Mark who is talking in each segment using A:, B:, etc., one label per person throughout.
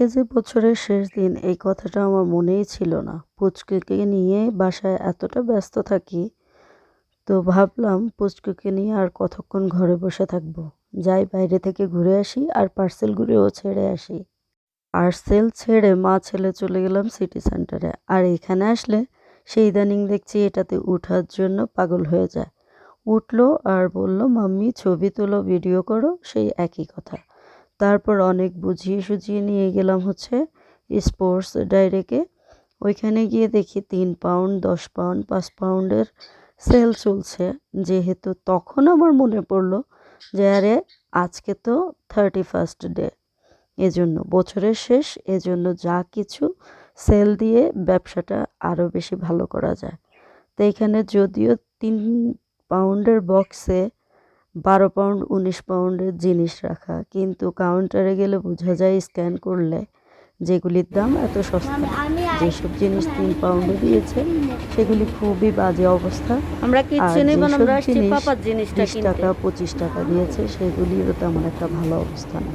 A: আজকে যে বছরের শেষ দিন, এই কথাটা আমার মনেই ছিল না। পুচকুকে নিয়ে বাসায় এতটা ব্যস্ত থাকি, তো ভাবলাম পুচকুকে নিয়ে আর কতক্ষণ ঘরে বসে থাকব। যাই বাইরে থেকে ঘুরে আসি আর পার্সেলগুলোও ছেড়ে আসি। পার্সেল ছেড়ে মা ছেলে চলে গেলাম সিটি সেন্টারে। আর এখানে আসলে সেই ইদানিং দেখছি এটাতে উঠার জন্য পাগল হয়ে যায়। উঠল আর বলল, মাম্মি, ছবি তোলো, ভিডিও করো। সেই একই কথা। তারপর অনেক বুঝিয়ে সুঝিয়ে নিয়ে গেলাম হচ্ছে স্পোর্টস ডাইরেকে। ওইখানে গিয়ে দেখি তিন পাউন্ড, দশ পাউন্ড, পাঁচ পাউন্ডের সেল চলছে। যেহেতু তখন আমার মনে পড়ল যে, আরে আজকে তো থার্টি ফার্স্ট ডে, এজন্য বছরের শেষ, এজন্য যা কিছু সেল দিয়ে ব্যবসাটা আরও বেশি ভালো করা যায়। তো এখানে যদিও তিন পাউন্ডের বক্সে বারো পাউন্ড উনিশ পাউন্ডের জিনিস রাখা। কিন্তু কাউন্টারে গেলে বোঝা যায় স্ক্যান করলে যেগুলির দাম এত সস্তা। যেসব জিনিস তিন পাউন্ডে দিয়েছে সেগুলি খুবই বাজে অবস্থা।
B: আমরা
A: জিনিস বিশ টাকা পঁচিশ টাকা দিয়েছে সেগুলিরও তেমন একটা ভালো অবস্থা না।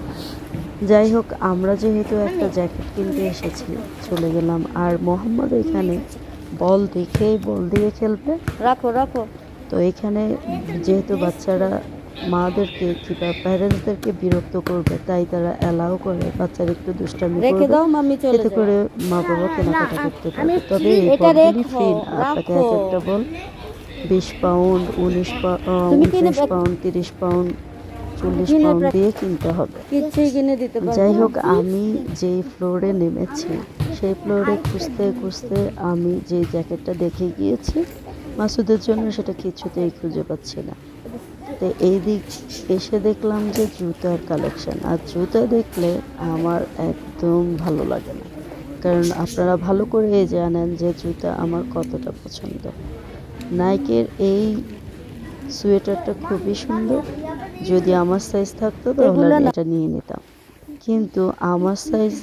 A: যাই হোক আমরা যেহেতু একটা জ্যাকেট কিনতে এসেছি চলে গেলাম। আর মোহাম্মদ এখানে বল দেখেই বল দিয়ে খেলবে।
B: রাখো রাখো।
A: তো এখানে যেহেতু বাচ্চারা মাদেরকে কিংবা প্যারেন্টসদেরকে বিরক্ত করবে তাই তারা অ্যালাউ করে বাচ্চার একটু দুষ্টামি
B: রেখে দাও মাম্মি চলে
A: এতে
B: যাও।
A: করে মা বাবা কেনাকাটা করতে পারবে। তবে এই
B: এটা রেখো,
A: ফ্রি আপনাকে এক একটা বল বিশ পাউন্ড উনিশ
B: তুমি কিনে
A: উনত্রিশ পাউন্ড তিরিশ পাউন্ড চল্লিশ পাউন্ড দিয়ে কিনতে হবে। যাই হোক আমি যেই ফ্লোরে নেমেছি সেই ফ্লোরে খুঁজতে খুঁজতে আমি যে জ্যাকেটটা দেখে গিয়েছি মাসুদের জন্য সেটা কিছুতেই খুঁজে পাচ্ছি না। তো এই দিক এসে দেখলাম যে জুতার কালেকশন আর জুতা দেখলে আমার একদম ভালো লাগে না। কারণ আপনারা ভালো করে জানেন যে জুতা আমার কতটা পছন্দ। নাইকের এই সোয়েটারটা খুবই সুন্দর। যদি আমার সাইজ থাকতো তাহলে আমি এটা নিয়ে নিতাম। কিন্তু আমার সাইজ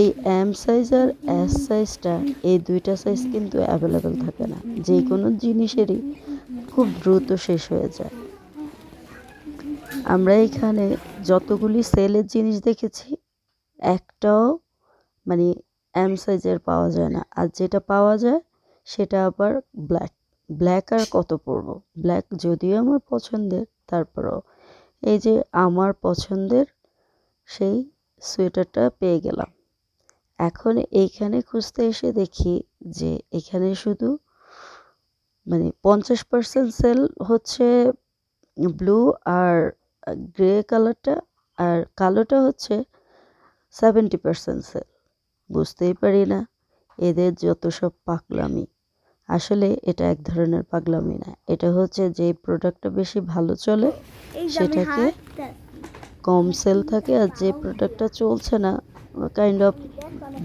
A: এই এম সাইজ আর এস সাইজটা এই দুইটা সাইজ কিন্তু অ্যাভেলেবেল থাকে না। যে কোনো জিনিসেরই খুব দ্রুত শেষ হয়ে যায়। আমরা এখানে যতগুলি সেলের জিনিস দেখেছি, একটাও মানে এম সাইজের পাওয়া যায় না। আর যেটা পাওয়া যায়, সেটা আবার ব্ল্যাক ব্ল্যাক আর কত পরবো? ব্ল্যাক যদিও আমার পছন্দের, তারপরেও এই যে আমার পছন্দের সেই সোয়েটারটা পেয়ে গেলাম। এখন এইখানে খুঁজতে এসে দেখি যে এখানে শুধু মানে পঞ্চাশ পার্সেন্ট সেল হচ্ছে ব্লু আর গ্রে কালারটা আর কালোটা হচ্ছে সেভেন্টি পার্সেন্ট সেল বুঝতেই পারি না এদের যত সব পাগলামি। আসলে এটা এক ধরনের পাগলামি না এটা হচ্ছে যে প্রোডাক্টটা বেশি ভালো চলে সেটাকে কম সেল থাকে আর যে প্রোডাক্টটা চলছে না কাইন্ড অফ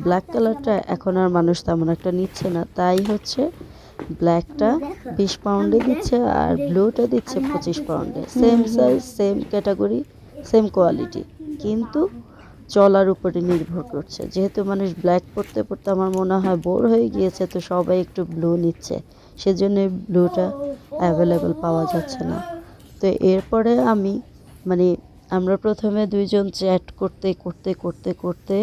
A: ব্ল্যাক কালারটা এখন আর মানুষ তেমন একটা নিচ্ছে না। তাই হচ্ছে ব্ল্যাকটা বিশ পাউন্ডে দিচ্ছে আর ব্লুটা দিচ্ছে পঁচিশ পাউন্ডে same size same category same quality কিন্তু চলার উপরে নির্ভর করছে। যেহেতু মানুষ ব্ল্যাক পড়তে পড়তে আমার মনে হয় বোর হয়ে গিয়েছে, তো সবাই একটু ব্লু নিচ্ছে। সেজন্য ব্লুটা অ্যাভেলেবেল পাওয়া যাচ্ছে না। তো এরপরে আমি মানে আমরা প্রথমে দুইজন চ্যাট করতে করতে করতে করতে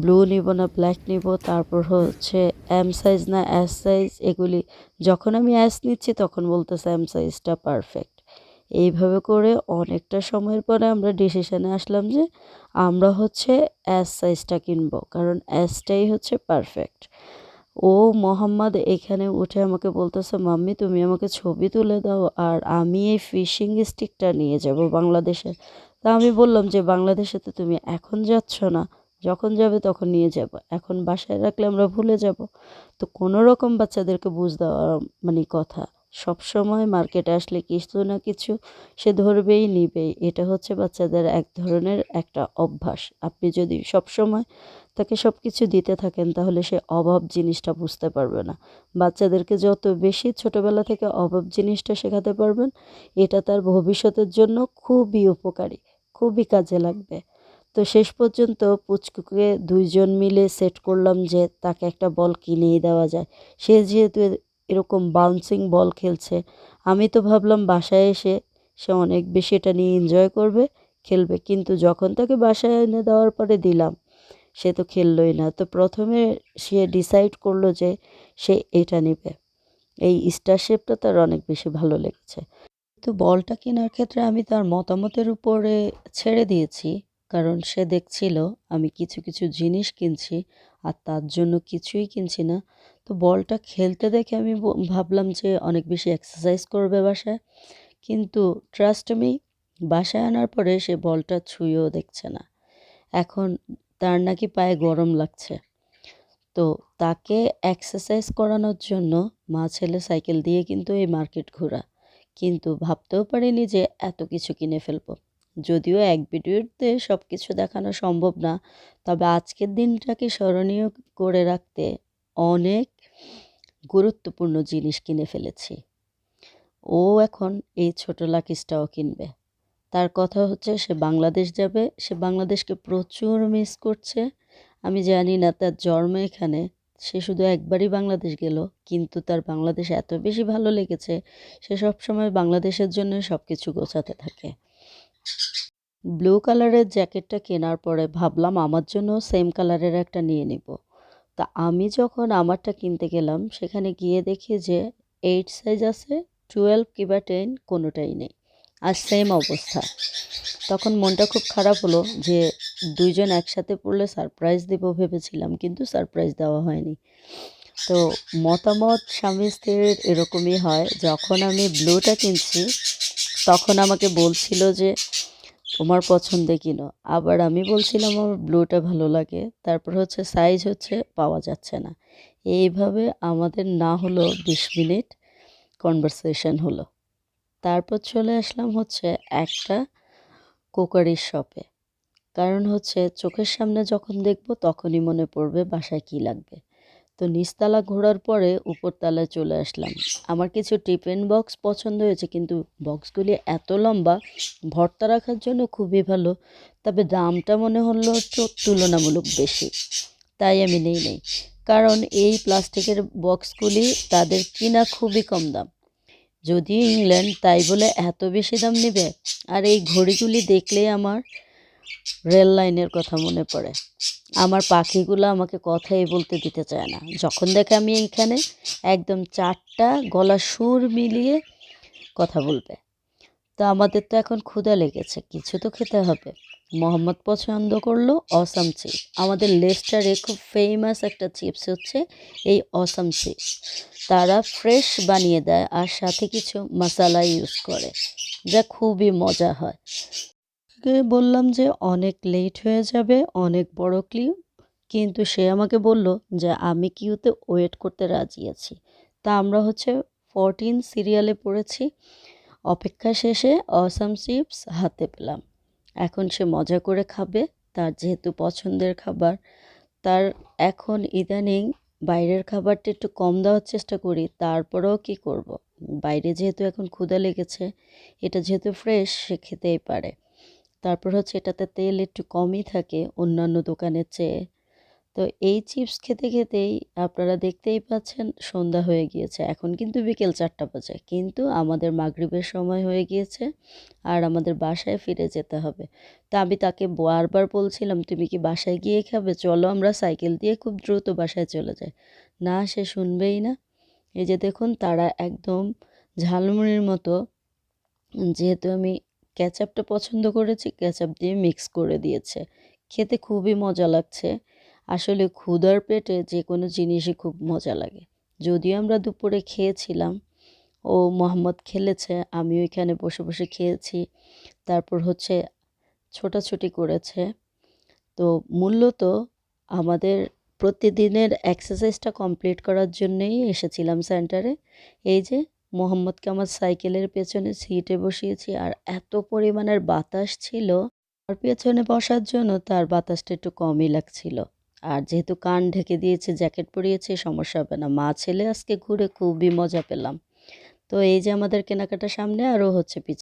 A: ব্লু নিব না, ব্ল্যাক নিব, তারপর হচ্ছে এম সাইজ না, এস সাইজ, এগুলি যখন আমি অ্যাস নিচ্ছি তখন বলতেছে এম সাইজটা পারফেক্ট। এইভাবে করে অনেকটা সময়ের পরে আমরা ডিসিশানে আসলাম যে আমরা হচ্ছে এস সাইজটা কিনবো, কারণ অ্যাসটাই হচ্ছে পারফেক্ট। ও মোহাম্মদ এখানে উঠে আমাকে বলতেছে, মাম্মি, তুমি আমাকে ছবি তুলে দাও আর আমি এই ফিশিং স্টিকটা নিয়ে যাব বাংলাদেশে। তা আমি বললাম যে বাংলাদেশে তো তুমি এখন যাচ্ছ না, যখন যাবে তখন নিয়ে যাব, এখন বাসায় রাখলে আমরা ভুলে যাব। তো কোনো রকম বাচ্চাদেরকে বুঝ দেওয়া মানে কথা সব সময় মার্কেটে আসলে কিছু না কিছু সে ধরবেই, নিবেই। এটা হচ্ছে বাচ্চাদের এক ধরনের একটা অভ্যাস। আপনি যদি সব সময় তাকে সব কিছু দিতে থাকেন, তাহলে সে অভাব জিনিসটা বুঝতে পারবে না। বাচ্চাদেরকে যত বেশি ছোটবেলা থেকে অভাব জিনিসটা শেখাতে পারবেন, এটা তার ভবিষ্যতের জন্য খুবই উপকারী, খুবই কাজে লাগবে। তো শেষ পর্যন্ত পুচকুকে দুইজন মিলে সেট করলাম যে তাকে একটা বল কিনেই দেওয়া যায়। সে যেহেতু এরকম বাউন্সিং বল খেলছে, আমি তো ভাবলাম বাসায় এসে সে অনেক বেশি এটা নিয়ে এনজয় করবে, খেলবে। কিন্তু যখন তাকে বাসায় এনে দেওয়ার পরে দিলাম সে তো খেললোই না। তো প্রথমে সে ডিসাইড করল যে সে এটা নেবে। এই স্টার শেপটা তার অনেক বেশি ভালো লেগেছে। তো বলটা কেনার ক্ষেত্রে আমি তার মতামতের উপরে ছেড়ে দিয়েছি। কারণ সে দেখছিল, আমি কিছু কিছু জিনিস কিনছি আর তার জন্য কিছুই কিনছি না। তো বলটা খেলতে দেখে আমি ভাবলাম যে অনেক বেশি এক্সারসাইজ করবে বাসায়। কিন্তু ট্রাস্ট মি বাসায় আনার পরে সে বলটা ছুঁয়েও দেখছে না। এখন তার নাকি পায়ে গরম লাগছে। তো তাকে এক্সারসাইজ করানোর জন্য মা ছেলে সাইকেল দিয়ে কিন্তু এই মার্কেট ঘোরা। কিন্তু ভাবতেও পারিনি যে এত কিছু কিনে ফেলব। যদিও এক ভিডিওতে সব কিছু দেখানো সম্ভব না, তবে আজকের দিনটাকে স্মরণীয় করে রাখতে অনেক গুরুত্বপূর্ণ জিনিস কিনে ফেলেছি। ও এখন এই ছোটো লাকিসটাও কিনবে। তার কথা হচ্ছে, সে বাংলাদেশ যাবে। সে বাংলাদেশকে প্রচুর মিস করছে। আমি জানি না তার জন্ম এখানে। সে শুধু একবারই বাংলাদেশ গেল, কিন্তু তার বাংলাদেশ এত বেশি ভালো লেগেছে, সে সবসময় বাংলাদেশের জন্য সব কিছু গোছাতে থাকে। ব্লু কালারের জ্যাকেটটা কেনার পরে ভাবলাম, আমার জন্য সেম কালারের একটা নিয়ে নিব। তা আমি যখন আমারটা কিনতে গেলাম, সেখানে গিয়ে দেখি যে এইট সাইজ আছে টুয়েলভ কিংবা টেন কোনোটাই নেই। আর সেম অবস্থা। তখন মনটা খুব খারাপ হলো যে দুইজন একসাথে পড়লে সারপ্রাইজ দেব ভেবেছিলাম, কিন্তু সারপ্রাইজ দেওয়া হয়নি। তো মতামত স্বামী স্ত্রীর এরকমই হয়, যখন আমি ব্লুটা কিনছি, তখন আমাকে বলছিল যে, তোমার পছন্দে কিনো। আবার আমি বলছিলাম, আমার ব্লুটা ভালো লাগে। তারপর হচ্ছে সাইজ হচ্ছে পাওয়া যাচ্ছে না। এইভাবে আমাদের না হলো বিশ মিনিট কনভারসেশন হলো। তারপর চলে আসলাম হচ্ছে একটা কোকারির শপে কারণ হচ্ছে চোখের সামনে যখন দেখব তখনই মনে পড়বে বাসায় কী লাগবে। তো নিচতলা ঘোরার পরে উপরতলায় চলে আসলাম। আমার কিছু টিফিন বক্স পছন্দ হয়েছে কিন্তু বক্সগুলি এত লম্বা, ভর্তা রাখার জন্য খুবই ভালো, তবে দামটা মনে হলো তুলনামূলক বেশি। তাই আমি নেই নেই। কারণ এই প্লাস্টিকের বক্সগুলি তাদের কিনা খুবই কম দাম। যদিও ইংল্যান্ড তাই বলে এত বেশি দাম নেবে? আর এই ঘড়িগুলি দেখলেই আমার রেল লাইনের কথা মনে পড়ে। আমার পাখিগুলো আমাকে কথাই বলতে দিতে চায় না। যখন দেখে আমি এইখানে একদম চারটা গলা সুর মিলিয়ে কথা বলবে। তো আমাদের তো এখন ক্ষুধা লেগেছে, কিছু তো খেতে হবে। মোহাম্মদ পছন্দ করল অসাম চিপস আমাদের লেস্টারে খুব ফেমাস একটা চিপস হচ্ছে এই অসাম চিপস তারা ফ্রেশ বানিয়ে দেয় আর সাথে কিছু মশলা ইউজ করে, যা খুবই মজা হয়। বললাম যে অনেক লেট হয়ে যাবে, অনেক বড় ক্লিউ কিন্তু সে আমাকে বলল যে আমি কিউতে ওয়েট করতে রাজি আছি। তা আমরা হচ্ছে ফরটিন সিরিয়ালে পড়েছি। অপেক্ষা শেষে অসাম চিপস হাতে পেলাম। এখন সে মজা করে খাবে, তার যেহেতু পছন্দের খাবার। তার এখন ইদানিং বাইরের খাবারটা একটু কম দেওয়ার চেষ্টা করি, তারপরেও কি করব। বাইরে যেহেতু এখন ক্ষুদা লেগেছে, এটা যেহেতু ফ্রেশ সে খেতেই পারে। তারপর হচ্ছে এটাতে তেল একটু কমই থাকে অন্যান্য দোকানের চেয়ে। তো এই চিপস খেতে খেতেই আপনারা দেখতেই পাচ্ছেন সন্ধ্যা হয়ে গিয়েছে। এখন কিন্তু বিকেল চারটা বাজে। কিন্তু আমাদের মাগরিবের সময় হয়ে গিয়েছে আর আমাদের বাসায় ফিরে যেতে হবে। তা আমি তাকে বারবার বলছিলাম, তুমি কি বাসায় গিয়ে খাবে? চলো আমরা সাইকেল দিয়ে খুব দ্রুত বাসায় চলে যাই। না, সে শুনবেই না। এই যে দেখুন, তারা একদম ঝালমুড়ির মতো, যেহেতু আমি ক্যাচাপটা পছন্দ করেছি ক্যাচাপ দিয়ে মিক্স করে দিয়েছে। খেতে খুবই মজা লাগছে। আসলে ক্ষুধার পেটে যে কোনো জিনিসই খুব মজা লাগে। যদিও আমরা দুপুরে খেয়েছিলাম, ও মোহাম্মদ খেলেছে আমি ওইখানে বসে বসে খেয়েছি। তারপর হচ্ছে ছোটাছুটি করেছে। তো মূলত আমাদের প্রতিদিনের এক্সারসাইজটা কমপ্লিট করার জন্যই এসেছিলাম সেন্টারে এই যে মোহাম্মদকে আমার সাইকেলের পেছনে সিটে বসিয়েছি আর এত পরিমাণের বাতাস ছিল। আর পেছনে বসার জন্য তার বাতাসটা একটু কমই লাগছিল। আর যেহেতু কান ঢেকে দিয়েছে, জ্যাকেট পরিয়েছে, সমস্যা হবে না। মা, ছেলে আজকে ঘুরে খুবই মজা পেলাম। তো এই যে আমাদের কেনাকাটা সামনে আরও হচ্ছে পিছনে।